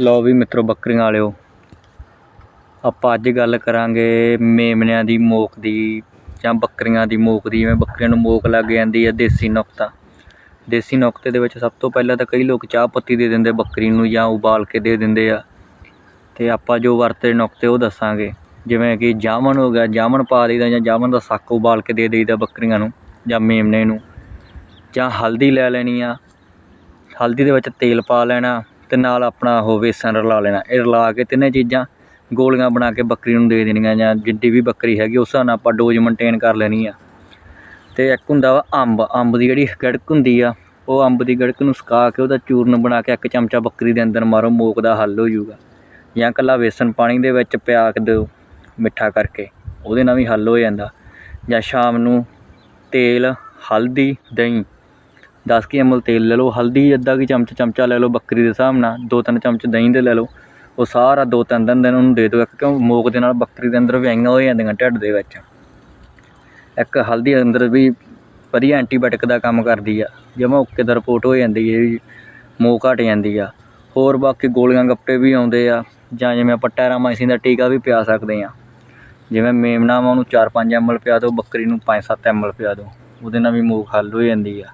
ਲਓ ਵੀ ਮਿੱਤਰੋ ਬੱਕਰੀਆਂ ਵਾਲਿਓ, ਆਪਾਂ ਅੱਜ ਗੱਲ ਕਰਾਂਗੇ ਮੇਮਨਿਆਂ ਦੀ ਮੋਕ ਦੀ ਜਾਂ ਬੱਕਰੀਆਂ ਦੀ ਮੋਕ ਦੀ, ਜਿਵੇਂ ਬੱਕਰੀਆਂ ਨੂੰ ਮੋਕ ਲੱਗ ਜਾਂਦੀ ਹੈ ਦੇਸੀ ਨੁਕਤਾ। ਦੇਸੀ ਨੁਕਤੇ ਦੇ ਵਿੱਚ ਸਭ ਤੋਂ ਪਹਿਲਾਂ ਤਾਂ ਕਈ ਲੋਕ ਚਾਹ ਪੱਤੀ ਦੇ ਦਿੰਦੇ ਬੱਕਰੀ ਨੂੰ ਜਾਂ ਉਬਾਲ ਕੇ ਦੇ ਦਿੰਦੇ ਆ। ਤੇ ਆਪਾਂ ਜੋ ਵਰਤੇ ਨੁਕਤੇ ਉਹ ਦੱਸਾਂਗੇ। ਜਿਵੇਂ ਕਿ ਜਾਮਨ ਹੋ ਗਿਆ ਜਾਮਨ ਪਾ ਦਈਦਾ ਜਾਂ ਜਾਮਨ ਦਾ ਸੱਕ ਉਬਾਲ ਕੇ ਦੇ ਦੇਈਦਾ ਬੱਕਰੀਆਂ ਨੂੰ ਜਾਂ ਮੇਮਨੇ ਨੂੰ। ਜਾਂ ਹਲਦੀ ਲੈ ਲੈਣੀ ਆ। ਹਲਦੀ ਦੇ ਵਿੱਚ ਤੇਲ ਪਾ ਲੈਣਾ। ਤੇ ਨਾਲ ਆਪਣਾ ਉਹ ਵੇਸਣ ਰਲਾ ਲੈਣਾ। ਇਹ ਰਲਾ ਕੇ ਤਿੰਨੇ ਚੀਜ਼ਾਂ ਗੋਲੀਆਂ ਬਣਾ ਕੇ ਬੱਕਰੀ ਨੂੰ ਦੇ ਦੇਣੀਆਂ ਜਾਂ ਜਿੱਡੀ ਵੀ ਬੱਕਰੀ ਹੈਗੀ, ਉਸ ਹਿਸਾਬ ਨਾਲ ਆਪਾਂ ਡੋਜ਼ ਮੇਨਟੇਨ ਕਰ ਲੈਣੀ ਆ। ਤੇ ਇੱਕ ਹੁੰਦਾ ਵਾ ਅੰਬ। ਅੰਬ ਦੀ ਜਿਹੜੀ ਗੜਕ ਹੁੰਦੀ ਆ, ਉਹ ਅੰਬ ਦੀ ਗੜਕ ਨੂੰ ਸੁਕਾ ਕੇ ਉਹਦਾ ਚੂਰਨ ਬਣਾ ਕੇ ਇੱਕ ਚਮਚਾ ਬੱਕਰੀ ਦੇ ਅੰਦਰ ਮਾਰੋ, ਮੋਕ ਦਾ ਹੱਲ ਹੋ ਜਾਊਗਾ। ਜਾਂ ਇਕੱਲਾ ਵੇਸਣ ਪਾਣੀ ਦੇ ਵਿੱਚ ਪਿਆ ਕੇ ਦਿਓ ਮਿੱਠਾ ਕਰਕੇ, ਉਹਦੇ ਨਾਲ ਵੀ ਹੱਲ ਹੋ ਜਾਂਦਾ। ਜਾਂ ਸ਼ਾਮ ਨੂੰ ਤੇਲ, ਹਲਦੀ, ਦਹੀਂ 10 ਕਿ ml ਤੇਲ ਲੈ ਲਓ, ਹਲਦੀ ਅੱਧਾ ਕਿ ਚਮਚ ਚਮਚਾ ਲੈ ਲਓ ਬੱਕਰੀ ਦੇ ਹਿਸਾਬ ਨਾਲ, ਦੋ ਤਿੰਨ ਚਮਚ ਦਹੀਂ ਦੇ ਲੈ ਲਓ। ਉਹ ਸਾਰਾ ਦੋ ਤਿੰਨ ਦਿਨ ਦਿਨ ਉਹਨੂੰ ਦੇ ਦਿਓ ਕਿਉਂ ਮੋਕ ਦੇ ਨਾਲ ਬੱਕਰੀ ਦੇ ਅੰਦਰ ਵਿਆਈਆਂ ਹੋ ਜਾਂਦੀਆਂ ਢਿੱਡ ਦੇ ਵਿੱਚ। ਇੱਕ ਹਲਦੀ ਅੰਦਰ ਵੀ ਵਧੀਆ ਐਂਟੀਬਾਇਓਟਿਕ ਦਾ ਕੰਮ ਕਰਦੀ ਆ, ਜਮਾ ਓਕੇ ਦਾ ਰਿਪੋਰਟ ਹੋ ਜਾਂਦੀ ਹੈ ਵੀ ਮੋਕ ਘਟ ਜਾਂਦੀ ਆ। ਹੋਰ ਬਾਕੀ ਗੋਲੀਆਂ ਗੱਪੇ ਵੀ ਆਉਂਦੇ ਆ, ਜਾਂ ਜਿਵੇਂ ਆਪਾਂ ਟੈਰਾਮਾਈਸਿਨ ਦਾ ਟੀਕਾ ਵੀ ਪਿਆ ਸਕਦੇ ਆ। ਜਿਵੇਂ ਮੇਮਨਾ ਵਾ ਉਹਨੂੰ 4-5 ਐਮਲ ਪਿਆ ਦਿਓ ਬੱਕਰੀ ਨੂੰ 5-7 ml ਪਿਆ ਦਿਓ ਉਹਦੇ ਨਾਲ ਵੀ ਮੋਕ ਹੱਲ ਹੋ ਜਾਂਦੀ ਆ।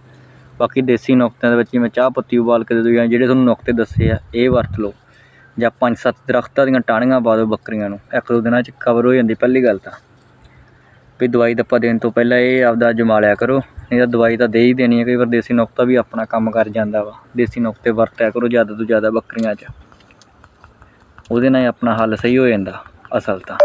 ਬਾਕੀ ਦੇਸੀ ਨੁਕਤਿਆਂ ਦੇ ਵਿੱਚ ਜਿਵੇਂ ਚਾਹ ਪੱਤੀ ਉਬਾਲ ਕੇ ਦੇ ਦਿਓ ਜਾਂ ਜਿਹੜੇ ਤੁਹਾਨੂੰ ਨੁਕਤੇ ਦੱਸੇ ਆ, ਇਹ ਵਰਤ ਲਓ। ਜਾਂ 5-7 ਦਰਖਤਾਂ ਦੀਆਂ ਟਾਹਣੀਆਂ ਪਾ ਦਿਓ ਬੱਕਰੀਆਂ ਨੂੰ। ਇੱਕ ਦੋ ਦਿਨਾਂ 'ਚ ਕਵਰ ਹੋ ਜਾਂਦੀ ਪਹਿਲੀ ਗੱਲ ਤਾਂ। ਵੀ ਦਵਾਈ ਦੱਪਾ ਦੇਣ ਤੋਂ ਪਹਿਲਾਂ ਇਹ ਆਪਦਾ ਜਮਾ ਲਿਆ ਕਰੋ। ਨਹੀਂ ਤਾਂ ਦਵਾਈ ਤਾਂ ਦੇ ਹੀ ਦੇਣੀ ਹੈ ਕਈ ਵਾਰ ਦੇਸੀ ਨੁਕਤਾ ਵੀ ਆਪਣਾ ਕੰਮ ਕਰ ਜਾਂਦਾ ਵਾ। ਦੇਸੀ ਨੁਕਤੇ ਵਰਤਿਆ ਕਰੋ ਜ਼ਿਆਦਾ ਤੋਂ ਜ਼ਿਆਦਾ ਬੱਕਰੀਆਂ 'ਚ। ਉਹਦੇ ਨਾਲ ਆਪਣਾ ਹੱਲ ਸਹੀ ਹੋ ਜਾਂਦਾ, ਅਸਲ ਤਾਂ।